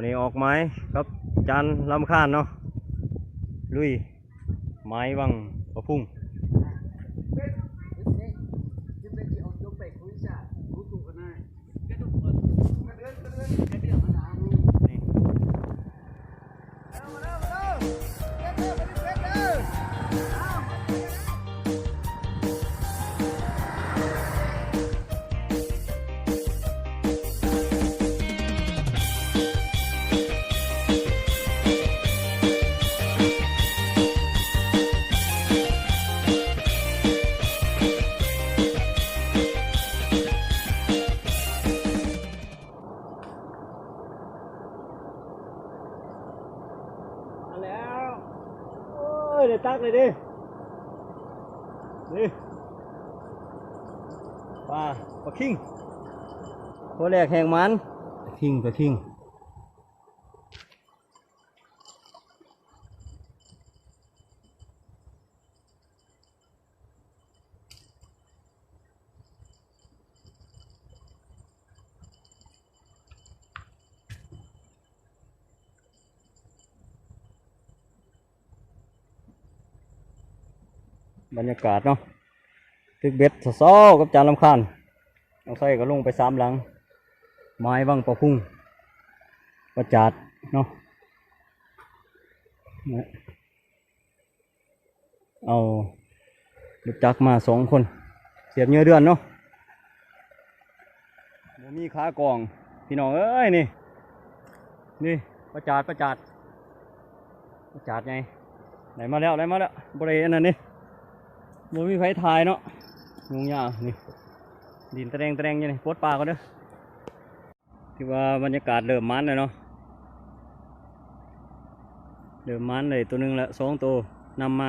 ันนี้ออกไม้ครับจานลำคานเนาะลุยไม้วังประพุ่ง เดี๋ยวตักเลยดินี่ปลาปลาคิงตัวแรกแห่งมันปลาคิงปลาคิง บรรยากาศเนาะตึกเบ็ดซอกับจานลำคาญเอาใส่ก็ลงไปสามหลัง ไม้วังประพุ่งประจาดเนาะเอาลูกจักรมาสองคน เสียบเนื้อเดือนเนาะมีขากอง พี่น้องเอ้ยนี่ นี่ประจาดประจาดประจาดไงไหนมาแล้วไหนมาแล้วบริเวณนั้นนี่ บ่มีไฟทายเนาะงงยากนี่ดินตะแดงตะแดงอยังนี่ปลดปลาก็เด้อที่ว่าบรรยากาศเริ่มมันเลยเนาะเริ่มมันเลยตัวหนึงละสองตัวนำมา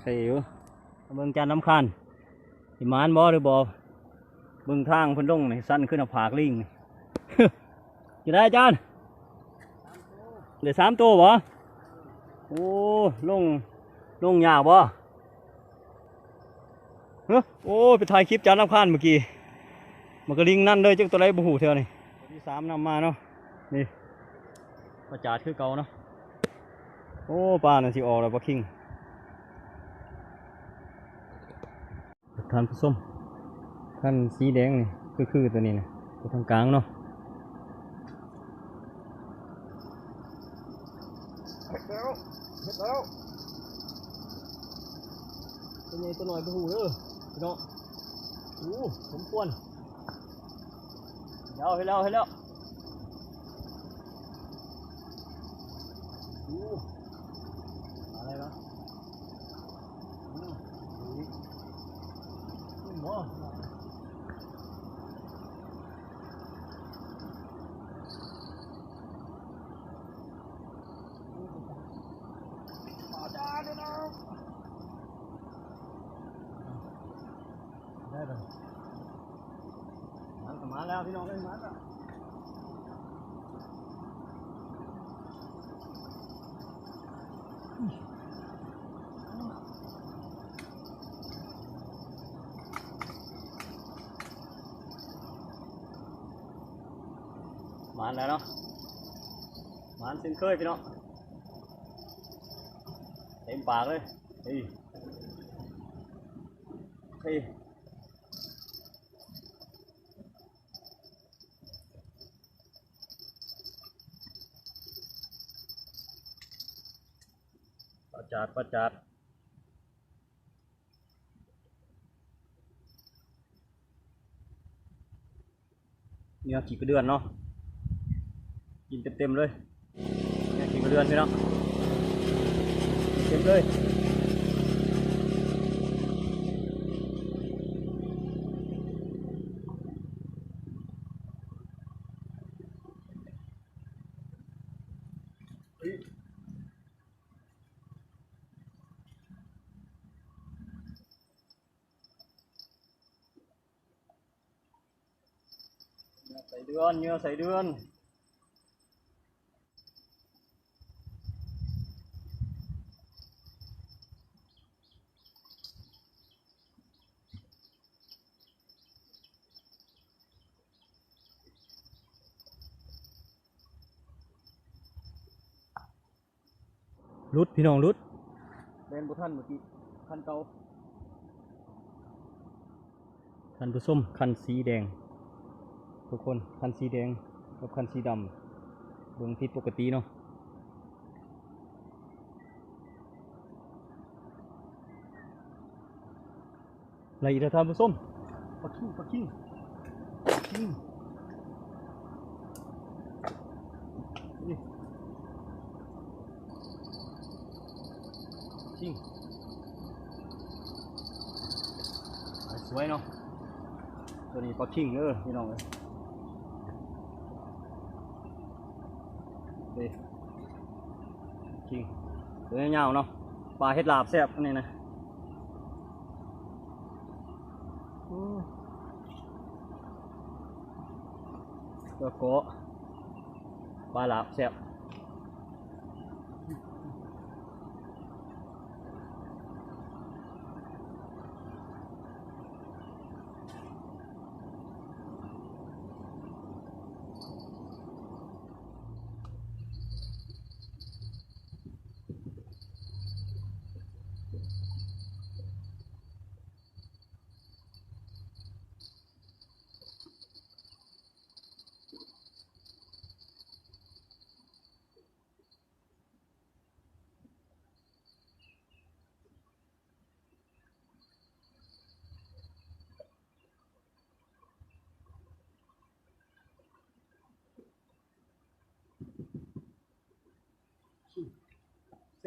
ใส่อยู่เบิ่งจานน้ำคันสิมานบ่หรือบ่เบิ่งทางพิ่นลงนี่สั้นขึ้นเอาผากลิงนี่อยู่ได้อาจารย์เหลือสามตัวบ่โอ้ลงลงยากบ่ เฮ้โอ้ไปถ่ายคลิปจานน้ำคันเมื่อกี้มันก็ลิงนั่นเลยจังตัวไรบ่หูเท่านี่ตัวที่สามนำมาเนาะนี่ประจาดคือเก่าเนาะโอ้ปลาน่ะสิออกแล้วปลาคิงท่านผู้ชมท่านสีแดงนี่คือคือตัวนี้นะตัวทางกลางเนาะแล้วเห็ดแล้วตัวใหญ่ตัวน้อยไปหูเด้อ พี่น้องโอ้สมควรเดี๋ยวให้แล้วให้แล้วโอ้อะไรนะอืมนี่นี่หมอ ได้เลยมันมาแล้วพี่น้องเอ้ยมาแล้วมาแล้วเนาะมาเส้นเคยพี่น้องเต็มปากเลยเฮ้ยเฮ้ย ประจัดประจัดเนี่ยขี่กระเดือนเนาะกินเต็มๆเลยเนี่ยขี่กระเดือนพี่เนาะเต็มเลยเเดือนเนื้อใส่เดือนรุดพี่น้องรุดแดงนบุท่านเมื่อกี้คันเตาคันผสมคันสีแดง ทุกคน คันสีแดงกับคันสีดำเบิ่งผิดปกติเนาะอะไรอีกแล้วท่านผู้ส้มปลาคิงปลาคิงปลาคิงนี่คิงสวยเนาะตัวนี้ปลาคิงเออพี่น้องเอ้ย ดีจริงเดี๋ยวเงาเนาะปลาเห็ดลาบแซ่บนี่นะอืมแล้วก็ปลาหลาบแซ่บ แ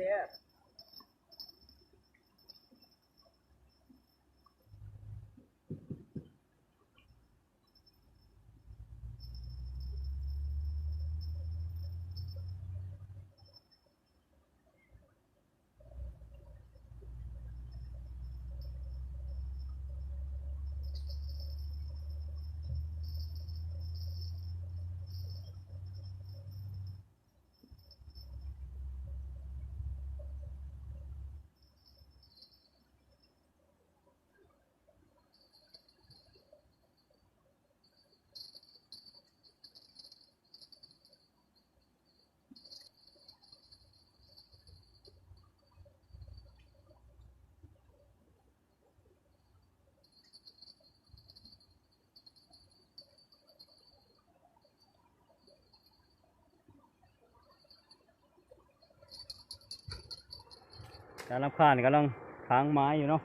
ซ่บการรับข้านกำลังทางไม้อยู่เนาะ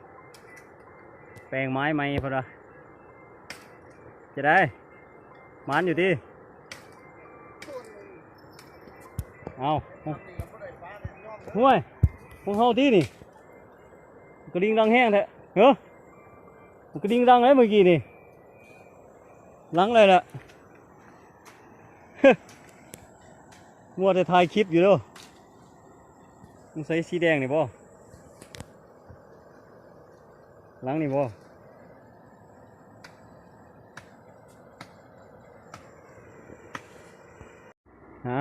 แปลงไม้ใหม่พอดะจะได้มันอยู่ที่เอาห่วยพวกเฮาที่นี่กระดิ่งดังแห้งแท้เหรอกระดิ่งดังไหมเมื่อกี้นี่หลังเลยล่ะมัวแต่ถ่ายคลิปอยู่เด้อมันใส่สีแดงนี่บ่ หลังนี่บ่ฮะ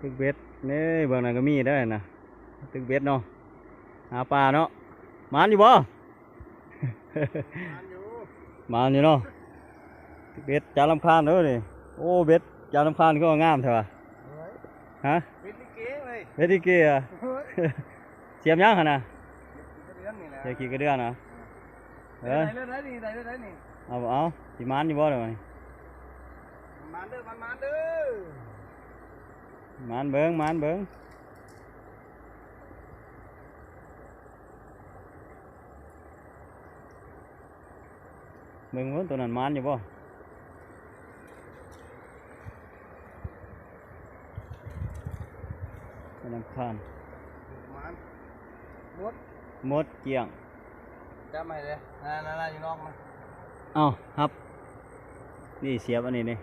ตึกเบ็ดนี่เบื้องนั้นก็มีได้อนะตึกเบ็ดเนาะหาปลาเนาะหมานอยู่บ่หมานอยู่เนาะตึกเบ็ดจานลำคาญเด้อนี่โอ้เบ็ดจานลำคาญก็งามเถอะวะฮะเป็นลิเกเลยเบ็ดที่เกียร์เสียมยังขนาด เดือนนี่แหละเสียกี่กระเดือนนะเออได้ได้นี่ได้ได้ได้นี่เอาเอาสิมานอยู่บ่เดี๋ยวนี้มันเด้อมันมันเด้อมานเบิ้งมานเบิ้งเบิ้งเบิ้งตัวนั้นมานอยู่บ่ตัวนั้นคานมันหมดหมดเกลี้ยงจำไม่เลยน่าน่าน่าอยู่นอกมันเอาครับ นี่เสียบอันนี้นี่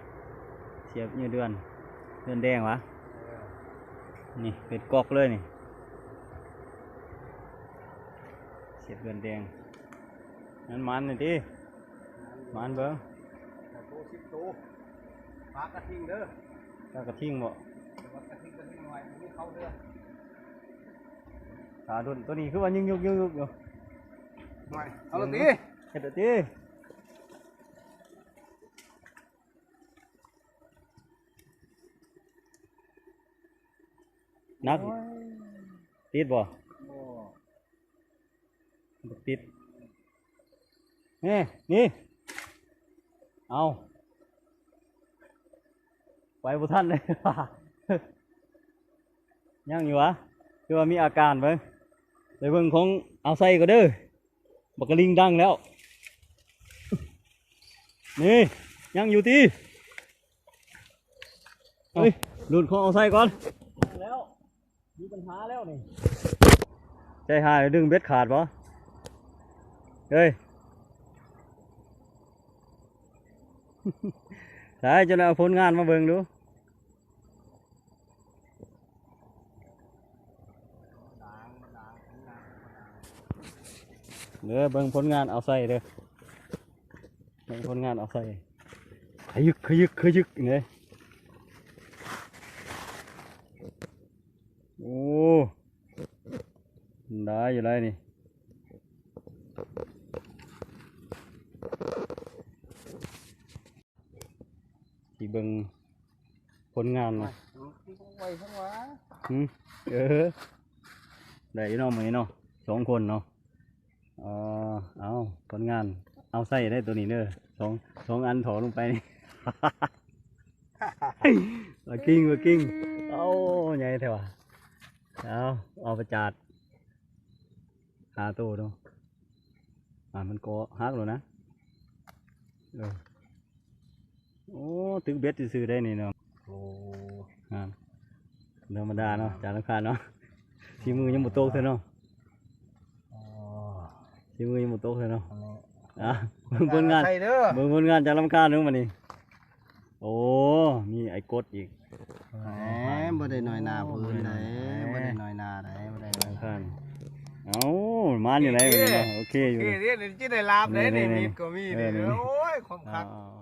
เสียบอยู่เดือน เดือนแดงวะนี่เป็นกอกเลยนี่ เสียบเดือนแดงนั่นมันนี่ดิมันเบิ้งโตสิบโตปลากระทิงเด้อแล้วก็ทิ้งบ่ปลากระทิงกระทิงหน่อยนี่เขาเด้อ ขาดุนตัวนี้คือว่ายึงยุกยึงยุกอยู่หน่อยเอาละตีเฮ็ดเดี๋ยวดินักติดบ่โอ้บ่ติดนี่นี่เอาไปบุท่านเลย ยังอยู่วะคือว่ามีอาการเบิ่ง ไปเบิ่งของเอาใส่ก็เด้อบักกะลิงดังแล้ว นี่ยังอยู่ที่เฮ้ยหลุดของเอาใส่ก่อนแล้วมีปัญหาแล้วนี่ใจหายดึงเบ็ดขาดปะเฮ้ยได้จะเอาผลงานมาเบิ่งดู เด้อเบิ่งผลงานเอาใส่เด้อเบิ่งผลงานเอาใส่ขยึกขยึกขยึกเนี่ยโอ้ได้อยู่ได้นี่ที่เบิ่งผลงานนะที่เขาไว้ข้างวะหืมเออได้อยู่เนาะมื้อนี้เนาะสองคนเนาะเออเอาผลงาน เอาใส่ได้ตัวนี้เด้อสองสองอันถอลงไปนี่ว่ากิ้งว่ากิ้งเอาใหญ่แท้ว่ะเอาเอาประจาดหาตัวเนาะอ่ามันก็ฮักแล้วนะเออโอ้ตึกเบ็ดซื้อๆได้นี่เนาะโอ้อ่าธรรมดาเนาะจานละคาญเนาะทีมือยังบ่โตกเลยเนาะอ๋อ ทีมือยังบ่โตกเลยเนาะอันนี้อะเบิ่งผลงานใส่เด้อเบิ่งผลงานจานละคาญเนาะมันนี่โอ้มีไอ้กดอีกแหมบ่ได้น้อยหน้าพื้นได้บ่ได้น้อยหน้าได้บ่ได้น้อยหข้าน้างเอ้ามันอยู่ไหนมันนี่เนาะโอเคอยู่เอ้ยนี่นี่จะได้ลาบได้นี่นี่ นี่มีดก็มีเอนี่อนี่ โอ้ยความคักอ่า